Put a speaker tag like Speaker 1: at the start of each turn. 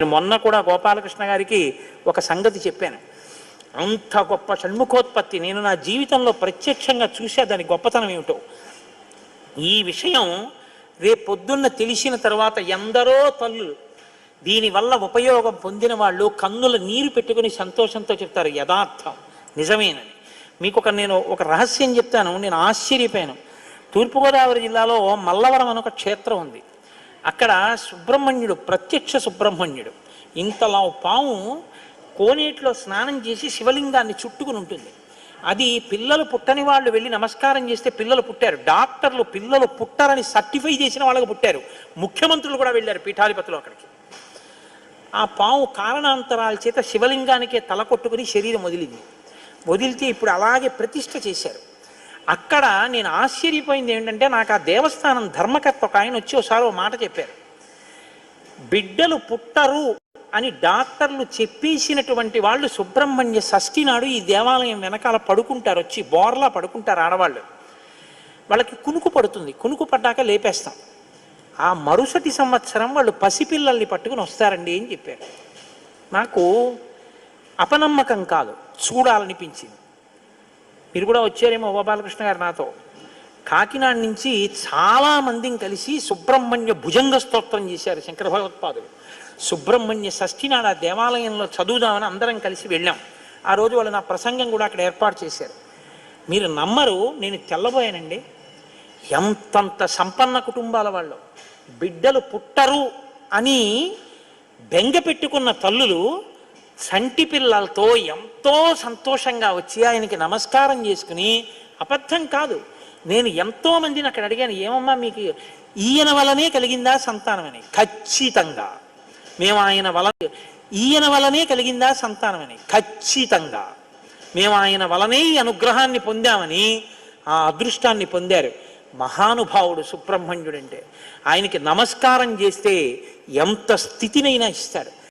Speaker 1: నేను మొన్న కూడా గోపాలకృష్ణ గారికి ఒక సంగతి చెప్పాను. అంత గొప్ప షణ్ముఖోత్పత్తి నేను నా జీవితంలో ప్రత్యక్షంగా చూసా దాని గొప్పతనం ఏమిటో. ఈ విషయం రేపొద్దున్న తెలిసిన తర్వాత ఎందరో తల్లులు దీనివల్ల ఉపయోగం పొందిన వాళ్ళు కన్నుల నీరు పెట్టుకుని సంతోషంతో చెప్తారు. యథార్థం. నిజమేనని మీకు ఒక నేను ఒక రహస్యం చెప్తాను. నేను ఆశ్చర్యపోయాను. తూర్పుగోదావరి జిల్లాలో మల్లవరం అని ఒక క్షేత్రం ఉంది. అక్కడ సుబ్రహ్మణ్యుడు ప్రత్యక్ష సుబ్రహ్మణ్యుడు. ఇంతలా పాము కోనేటిలో స్నానం చేసి శివలింగాన్ని చుట్టుకుని ఉంటుంది. అది పిల్లలు పుట్టని వాళ్ళు వెళ్ళి నమస్కారం చేస్తే పిల్లలు పుట్టారు. డాక్టర్లు పిల్లలు పుట్టారని సర్టిఫై చేసిన వాళ్ళకి పుట్టారు. ముఖ్యమంత్రులు కూడా వెళ్ళారు పీఠాధిపతులు అక్కడికి. ఆ పాము కారణాంతరాల చేత శివలింగానికే తల కొట్టుకుని శరీరం వదిలింది. వదిలితే ఇప్పుడు అలాగే ప్రతిష్ట చేశారు. అక్కడ నేను ఆశ్చర్యపోయింది ఏంటంటే నాకు ఆ దేవస్థానం ధర్మకర్త ఒక ఆయన వచ్చి ఒకసారి ఓ మాట చెప్పారు. బిడ్డలు పుట్టరు అని డాక్టర్లు చెప్పేసినటువంటి వాళ్ళు సుబ్రహ్మణ్య షష్ఠి నాడు ఈ దేవాలయం వెనకాల పడుకుంటారు వచ్చి బోర్లా పడుకుంటారు ఆడవాళ్ళు. వాళ్ళకి కునుకు పడుతుంది. కునుకు పడ్డాక లేపేస్తాం. ఆ మరుసటి సంవత్సరం వాళ్ళు పసిపిల్లల్ని పట్టుకుని వస్తారండి అని చెప్పారు. నాకు అపనమ్మకం కాదు చూడాలనిపించింది. మీరు కూడా వచ్చారేమో గోపాలకృష్ణ గారు నాతో. కాకినాడ నుంచి చాలామందిని కలిసి సుబ్రహ్మణ్య భుజంగ స్తోత్రం చేశారు శంకర భగవత్పాదులు. సుబ్రహ్మణ్య షష్ఠి నాడు ఆ దేవాలయంలో చదువుదామని అందరం కలిసి వెళ్ళాం. ఆ రోజు వాళ్ళు నా ప్రసంగం కూడా అక్కడ ఏర్పాటు చేశారు. మీరు నమ్మరు నేను తెల్లబోయానండి. ఎంతంత సంపన్న కుటుంబాల వాళ్ళు. బిడ్డలు పుట్టరు అని బెంగ పెట్టుకున్న తల్లులు సంటి పిల్లలతో ఎంతో సంతోషంగా వచ్చి ఆయనకి నమస్కారం చేసుకుని అబద్ధం కాదు. నేను ఎంతో మందిని అక్కడ అడిగాను ఏమమ్మా మీకు ఈయన వలనే కలిగిందా సంతానం? అని. ఖచ్చితంగా. మేము ఆయన వల ఈయన వలనే కలిగిందా సంతానం? అని. ఖచ్చితంగా. మేము ఆయన వలనే ఈ అనుగ్రహాన్ని పొందామని ఆ అదృష్టాన్ని పొందారు. మహానుభావుడు సుబ్రహ్మణ్యుడంటే. ఆయనకి నమస్కారం చేస్తే ఎంత స్థితినైనా ఇస్తాడు